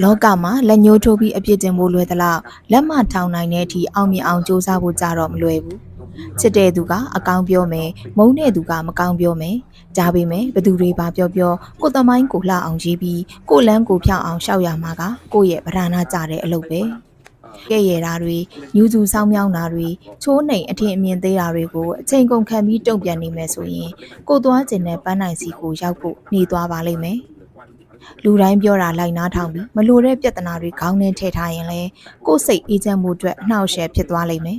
လောကမှာလက်ညှိုးထိုးပြီးအပြစ်တင်ဖို့လွယ်သလောက်လက်မထောင်နိုင်တဲ့အထိအောင်မြင်အောင်စူးစမ်းဖို့ကြတော့မလွယ်ဘူးချစ်တဲ့သူကအကောင်းပြောမယ်မုန်းတဲ့သူကမကောင်းပြောမယ်ဒါပေမဲ့ဘသူတွေပါပြောပြောကိုယ်သမိုင်းကိုလှအောင်ရေးပြီးကိုယ်လန်းကိုဖြောင်းအောင်ရှောက်ရမှာကကိုယ့်ရဲ့ဗရဏကြတဲ့အလုပ်ပဲကဲ့ရဲ့တာတွေညူစုဆောင်းမြောင်းတာတွေချိုးနှိမ်အထင်အမြင်သေးတာတွေကိုအချိန်ကုန်ခံပြီးတုံ့ပြန်နေမယ်ဆိုရင်ကိုယ်သွားခြင်းနဲ့ပန်းနိုင်စီကိုရောက်ဖို့နေသွားပါလိမ့်မယ် လူတိုင်းပြောတာလိုက်နားထောင်ပြီးမလိုတဲ့ပြဿနာတွေခေါင်းထဲထည့်ထားရင်လဲကိုယ်စိတ်အေးချမ်းမှုအတွက်အနှောက်အယှက်ဖြစ်သွားလိမ့်မယ်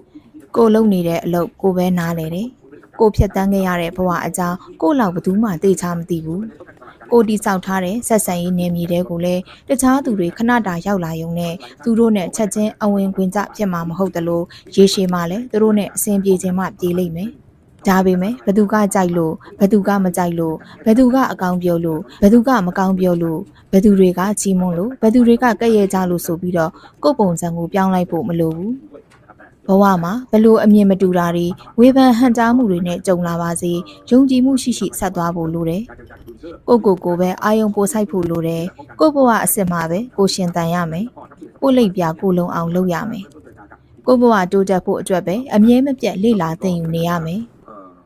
။ကိုယ်လုံနေတဲ့အလုပ်ကိုပဲနားလေတယ်။ကိုယ်ဖြတ်တန်းခဲ့ရတဲ့ဘဝအကြောင်းကိုယ်လောက်ဘယ်သူမှသိချမသိဘူး။ကိုယ်တိဆောက်ထားတဲ့ဆက်ဆံရေးနယ်မြေတွေကိုလည်းတခြားသူတွေခဏတာရောက်လာရုံနဲ့သူတို့နဲ့ချက်ချင်းအဝင်ခွင်ကြဖြစ်မှာမဟုတ်တလို့ရေရှည်မှလည်းသူတို့နဲ့အဆင်ပြေခြင်းမှပြေးလိမ့်မယ်။ ဒါပေမဲ့ဘသူကကြိုက်လို့ဘသူကမကြိုက်လို့ဘသူကအကောင်ပြောလို့ဘသူကမကောင်ပြောလို့ဘသူတွေကချီးမွမ်းလို့ဘသူတွေကကဲ့ရဲ့ကြလို့ဆိုပြီးတော့ကိုယ့်ပုံစံကိုပြောင်းလိုက်ဖို့မလိုဘူးဘဝမှာဘလို့အမြင်မတူတာတွေဝေဖန်ဟန်တားမှုတွေနဲ့ကြုံလာပါစေယုံကြည်မှုရှိရှိဆက်သွားဖို့လိုတယ်ကိုယ့်ကိုယ်ကိုပဲအာယုံပိုဆိုင်ဖို့လိုတယ်ကိုယ့်ဘဝအစ်စ်မှာပဲကိုယ်ရှင်တန်ရမယ်ကိုယ့်လိပ်ပြကိုယ်လုံးအောင်လုပ်ရမယ်ကိုယ့်ဘဝတိုးတက်ဖို့အတွက်ပဲအမြဲမပြတ်လေ့လာသင်ယူနေရမယ်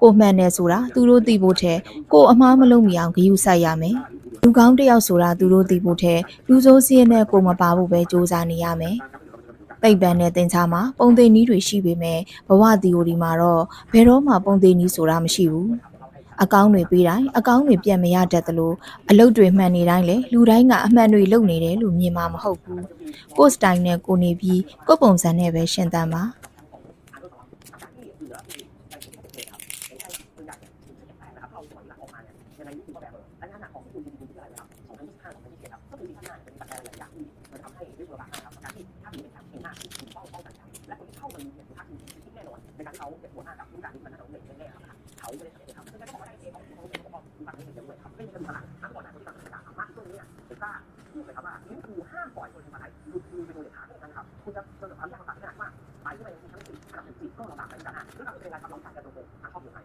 ကိုမှန်တယ်ဆိုတာသူတို့သိဖို့ထဲကိုအမားမလုံးမီအောင်ဂရုစိုက်ရမယ်။လူကောင်းတစ်ယောက်ဆိုတာသူတို့သိဖို့ထဲလူဆိုးစည်းနဲ့ကိုမပါဖို့ပဲစူးစမ်းနေရမယ်။ပိတ်ပန်တဲ့တင်ချာမှာပုံသိနည်းတွေရှိပေမဲ့ဘဝသီအိုဒီမှာတော့ဘယ်တော့မှပုံသိနည်းဆိုတာမရှိဘူး။အကောင်းတွေပြီးတိုင်းအကောင်းတွေပြန်မရတတ်သလိုအလုပ်တွေမှန်နေတိုင်းလေလူတိုင်းကအမှန်တွေလုပ်နေတယ်လို့မြင်မှာမဟုတ်ဘူး။ကိုယ်စတိုင်နဲ့ကိုနေပြီးကိုယ်ပုံစံနဲ့ပဲရှင်သန်ပါ။ ยังไงนี่คือข้อแลอันนี้หนักของคุณคุณคุที่อะไรนะครับ2025 2027ครับก็คือปีข้างหน้าเป็นปัจจัยหลายอย่างที่มันทำให้ได้ตัวบาทนะครับการที่ถ้ามีเป็นแคมเปญหน้าที่คุณต้องป้องกันและคนที่เข้ามามีเนี่ยคือภาคภูที่แน่นอนในการนเขาเป็นหัวหน้ากับผู้การที่มันน่าสนใจแน่ๆครับเขาไม่ได้ทำเลยครับซึ่งจะต้นเขาได้เจของเขาเป็นของคุณการที่เป็นเยอะเลยครับไม่มีปัญหาทั้งก่อนหน้ที่เราจะทมากช่วงนี้เนี่ยเอกล้าพูดเลยครับว่าลิเวกูห้ามปล่อยคนมาไหนหลุดมือไปโดนเด็ดขาดนะครับคุณจะเจอความยากลำบากขนาดมากไปที่ไหนที่ชั้นสี่กับสี่ก็ลำบากเหมือนกันนะเรื่องราวเป็นการทดลองการกระโดดทางข้อมูลไท